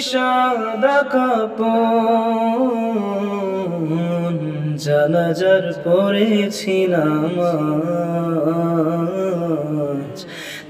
সাদা কাপন জানাজার পড়েছি নামাজ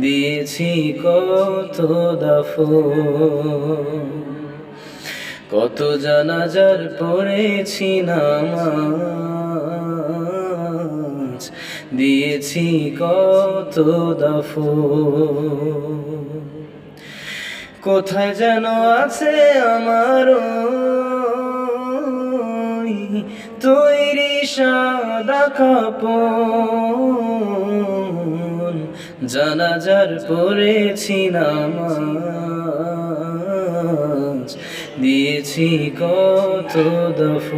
দিয়েছি কত দাফন, কত জানাজার পড়েছি নামাজ দিয়েছি কত দফ কোথায় যেন আছে আমার তৈরি সাদা কাপন জানাজার পড়েছি নামাজ দিয়েছি কত দফ